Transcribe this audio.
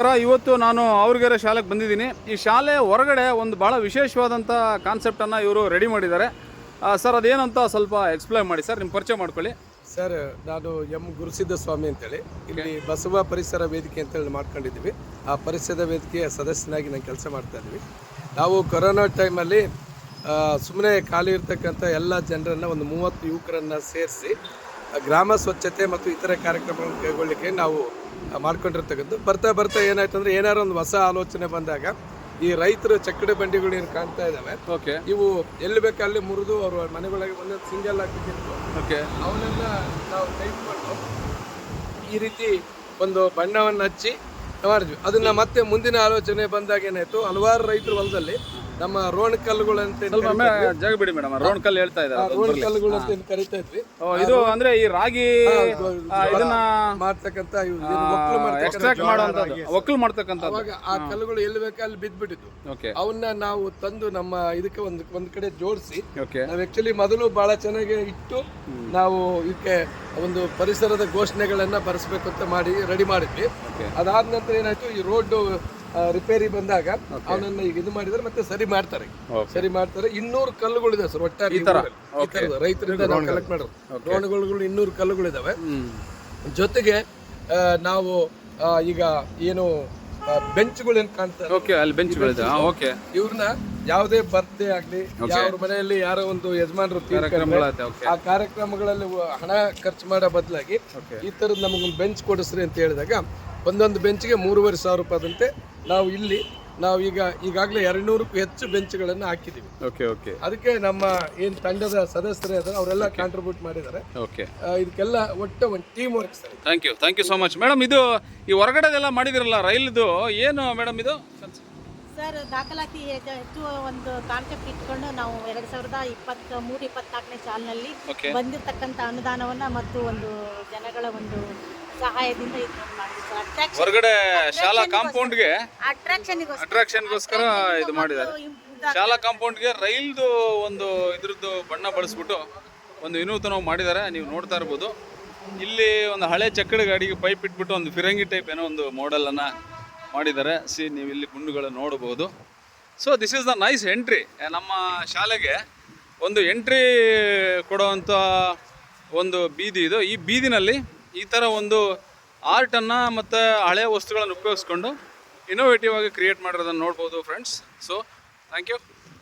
ಸರ, ಇವತ್ತು ನಾನು ಅವ್ರಿಗೆರೆ ಶಾಲೆಗೆ ಬಂದಿದ್ದೀನಿ. ಈ ಶಾಲೆ ಹೊರಗಡೆ ಒಂದು ಭಾಳ ವಿಶೇಷವಾದಂಥ ಕಾನ್ಸೆಪ್ಟನ್ನು ಇವರು ರೆಡಿ ಮಾಡಿದ್ದಾರೆ. ಸರ್ ಅದೇನಂತ ಸ್ವಲ್ಪ ಎಕ್ಸ್ಪ್ಲೈನ್ ಮಾಡಿ ಸರ್ ನಿಮ್ಮ ಪರಿಚಯ ಮಾಡ್ಕೊಳ್ಳಿ. ಸರ್ ನಾನು ಎಂ. ಗುರುಸಿದ್ಧ ಸ್ವಾಮಿ ಅಂತೇಳಿ. ಇಲ್ಲಿ ಬಸವ ಪರಿಸರ ವೇದಿಕೆ ಅಂತೇಳಿ ಮಾಡ್ಕೊಂಡಿದ್ದೀವಿ. ಆ ಪರಿಸರ ವೇದಿಕೆಯ ಸದಸ್ಯನಾಗಿ ನಾನು ಕೆಲಸ ಮಾಡ್ತಾ ಇದ್ದೀವಿ. ನಾವು ಕೊರೋನಾ ಟೈಮಲ್ಲಿ ಸುಮ್ಮನೆ ಖಾಲಿ ಇರ್ತಕ್ಕಂಥ ಎಲ್ಲ ಜನರನ್ನು ಒಂದು ಮೂವತ್ತು ಯುವಕರನ್ನು ಸೇರಿಸಿ ಗ್ರಾಮ ಸ್ವಚ್ಛತೆ ಮತ್ತು ಇತರೆ ಕಾರ್ಯಕ್ರಮಗಳನ್ನು ಕೈಗೊಳ್ಳಿಕ್ಕೆ ನಾವು ಮಾಡ್ಕೊಂಡಿರ್ತಕ್ಕಂಥದ್ದು. ಮಾಡ್ಕೊಂಡಿರ್ತಕ್ಕಂಥ ಬರ್ತಾ ಬರ್ತಾ ಏನಾಯ್ತು ಅಂದರೆ ಏನಾರು ಒಂದು ಹೊಸ ಆಲೋಚನೆ ಬಂದಾಗ ಈ ರೈತರು ಚಕ್ಕಡಿ ಬಂಡಿಗಳು ಏನು ಕಾಣ್ತಾ ಇದ್ದಾವೆ. ಓಕೆ. ಇವು ಎಲ್ಲಿ ಬೇಕಲ್ಲಿ ಮುರಿದು ಅವರು ಮನೆಗಳಿಗೆ ಒಂದೊಂದು ಸಿಂಗಲ್ ಹಾಕಿದ್ದು ಓಕೆ. ಅವನ್ನೆಲ್ಲ ನಾವು ಟೈಪ್ ಮಾಡಿ ಈ ರೀತಿ ಒಂದು ಬಣ್ಣವನ್ನು ಹಚ್ಚಿ ಮಾಡಿದ್ವಿ ಅದನ್ನು ಮತ್ತೆ ಮುಂದಿನ ಆಲೋಚನೆ ಬಂದಾಗ ಏನಾಯ್ತು? ಹಲವಾರು ರೈತರ ಹೊಲದಲ್ಲಿ ನಮ್ಮ ರೋಣ ಕಲ್ಲುಗಳು ಅಂತ ಏನ್ ಸ್ವಲ್ಪ ಮೇ- ಜಾಗ ಬಿಡಿ ಮೇಡಮ್ ರೋಣ ಕಲ್ಲು ಹೇಳ್ತಾ ಇದ್ದಾರೆ ರೋಣ ಕಲ್ಲುಗಳು ಅಂತ ಏನ್ ಕರಿತಾ ಇದ್ವಿ. ಇದು ಅಂದ್ರೆ ಈ ರಾಗಿ ಇದನ್ನ ಮಾಡ್ತಕ್ಕಂತ ಎಕ್ಸ್ಟ್ರಾಕ್ಟ್ ಮಾಡುವಂಥದ್ದು ಒಕ್ಕಲು ಮಾಡ್ತಕ್ಕಂತ ಅವಾಗ ಆ ಕಲ್ಲುಗಳು ಎಲ್ಲಿ ಬೇಕೋ ಅಲ್ಲಿ ಬಿದ್ದ್ಬಿಟ್ಟಿದ್ವು. ಓಕೆ. ಅವನ್ನ ನಾವು ತಂದು ನಮ್ಮ ಇದಕ್ಕೆ ಒಂದು ಒಂದ್ ಕಡೆ ಜೋಡಿಸಿ ನಾವು ಆಕ್ಚುಲಿ ಮೊದಲು ಬಹಳ ಚೆನ್ನಾಗಿ ಇಟ್ಟು ನಾವು ಇದಕ್ಕೆ ಒಂದು ಪರಿಸರದ ಘೋಷಣೆಗಳನ್ನ ಬರೆಸ್ಬೇಕು ಅಂತ ಮಾಡಿ ರೆಡಿ ಮಾಡಿದ್ವಿ. ಅದಾದ ನಂತರ ಏನಾಯ್ತು ಈ ರೋಡ್ ರಿಪೇರಿ ಬಂದಾಗ ಅವನನ್ನ ಈಗ ಇದು ಮಾಡಿದ್ರೆ ಮತ್ತೆ ಸರಿ ಮಾಡ್ತಾರೆ. ಸರಿ ಮಾಡ್ತಾರೆ. ಇನ್ನೂರು ಕಲ್ಲುಗಳಿದೆ ಸರ್ ಒಟ್ಟಾರೆ. ರೈತರಿಂದ ನಾವು ಕಲೆಕ್ಟ್ ಮಾಡೋದು. ಡ್ರೋಣ್ಗಳು ಇನ್ನೂರು ಕಲ್ಲುಗಳಿದಾವೆ. ಜೊತೆಗೆ ನಾವು ಈಗ ಏನು ಬೆಂಚ್ಗಳು ಏನ್ ಕಾಣ್ತಾರೆ ಓಕೆ ಅಲ್ಲಿ ಬೆಂಚ್ಗಳಿದೆ. ಓಕೆ ಇವ್ರನ್ನ ಯಾವುದೇ ಬರ್ತ್ಡೇ ಆಗ್ಲಿ ಅವ್ರ ಮನೆಯಲ್ಲಿ ಯಾರೋ ಒಂದು ಯಜಮಾನರು ಆ ಕಾರ್ಯಕ್ರಮಗಳಲ್ಲಿ ಹಣ ಖರ್ಚು ಮಾಡೋ ಬದಲಾಗಿ. ಈ ತರದ್ ನಮಗೊಂದು ಬೆಂಚ್ ಕೊಡಿಸ್ರಿ ಅಂತ ಹೇಳಿದಾಗ ಒಂದೊಂದು ಬೆಂಚ್ಗೆ ಮೂರುವರೆ ಸಾವಿರ ರೂಪಾಯಿದಂತೆ ನಾವು ಇಲ್ಲಿ ನಾವು ಈಗ ಈಗಾಗಲೇ ಎರಡ್ನೂರಕ್ಕೂ ಹೆಚ್ಚು ಬೆಂಚ್ಗಳನ್ನು ಹಾಕಿದ್ದೀವಿ. Okay okay. ಅದಕ್ಕೆ ನಮ್ಮ ಏನು ತಂಡದ ಸದಸ್ಯರೇ ಇದ್ದಾರೆ ಅವರೆಲ್ಲ ಕಾಂಟ್ರಿಬ್ಯೂಟ್ ಮಾಡಿದ್ದಾರೆ. ಓಕೆ. ಇದಕ್ಕೆಲ್ಲ ಒಟ್ಟು ಒಂದು team work sir thank you thank you so much madam ಇದು ಈ ಹೊರಗಡೆದೆಲ್ಲ ಮಾಡಿದಿರಲ್ಲ ರೈಲ್ದು ಏನು ಮೇಡಮ್ ಇದು? ಸರ್ ದಾಖಲಾತಿ ಹೆಚ್ಚು ಹೆಚ್ಚು ಒಂದು ಕಾನ್ಸೆಪ್ಟ್ ಇಟ್ಕೊಂಡು ನಾವು ಎರಡು ಸಾವಿರದ ಇಪ್ಪತ್ತ್ ಮೂರು ಇಪ್ಪತ್ನಾಲ್ಕನೇ ಸಾಲಿನಲ್ಲಿ ಬಂದಿರತಕ್ಕಂಥ ಅನುದಾನವನ್ನ ಮತ್ತು ಒಂದು ಜನಗಳ ಒಂದು ಸಹಾಯದಿಂದ ಶಾಲಾ ಕಾಂಪೌಂಡ್ ಸರ್ ಅಟ್ರಾಕ್ಷನ್ ಹೊರಗಡೆ ಶಾಲಾ ಕಾಂಪೌಂಡ್ಗೆ ಅಟ್ರಾಕ್ಷನ್ಗೋಸ್ಕರ ಅಟ್ರಾಕ್ಷನ್ಗೋಸ್ಕರ ಇದು ಮಾಡಿದ್ದಾರೆ. ಶಾಲಾ ಕಾಂಪೌಂಡ್ಗೆ ರೈಲ್ದು ಒಂದು ಇದ್ರದ್ದು ಬಣ್ಣ ಬಳಸ್ಬಿಟ್ಟು ಒಂದು ವಿನೂತನವಾಗಿ ಮಾಡಿದ್ದಾರೆ. ನೀವು ನೋಡ್ತಾ ಇರ್ಬೋದು. ಇಲ್ಲಿ ಒಂದು ಹಳೆ ಚಕ್ಕಡ ಗಾಡಿಗೆ ಪೈಪ್ ಇಟ್ಬಿಟ್ಟು ಒಂದು ಫಿರಂಗಿ ಟೈಪ್ ಏನೋ ಒಂದು ಮಾಡೆಲನ್ನು ಮಾಡಿದ್ದಾರೆ. ಸಿ ನೀವು ಇಲ್ಲಿ ಗುಂಡುಗಳು ನೋಡಬಹುದು so this is the nice entry ನಮ್ಮ ಶಾಲೆಗೆ ಒಂದು ಎಂಟ್ರಿ ಕೊಡುವಂಥ ಒಂದು ಬೀದಿ ಇದು. ಈ ಬೀದಿನಲ್ಲಿ ಈ ಥರ ಒಂದು ಆರ್ಟನ್ನು ಮತ್ತು ಹಳೆಯ ವಸ್ತುಗಳನ್ನು ಉಪಯೋಗಿಸ್ಕೊಂಡು ಇನೋವೇಟಿವ್ ಆಗಿ ಕ್ರಿಯೇಟ್ ಮಾಡಿರೋದನ್ನು ನೋಡ್ಬೋದು ಫ್ರೆಂಡ್ಸ್ ಸೊ ಥ್ಯಾಂಕ್ ಯು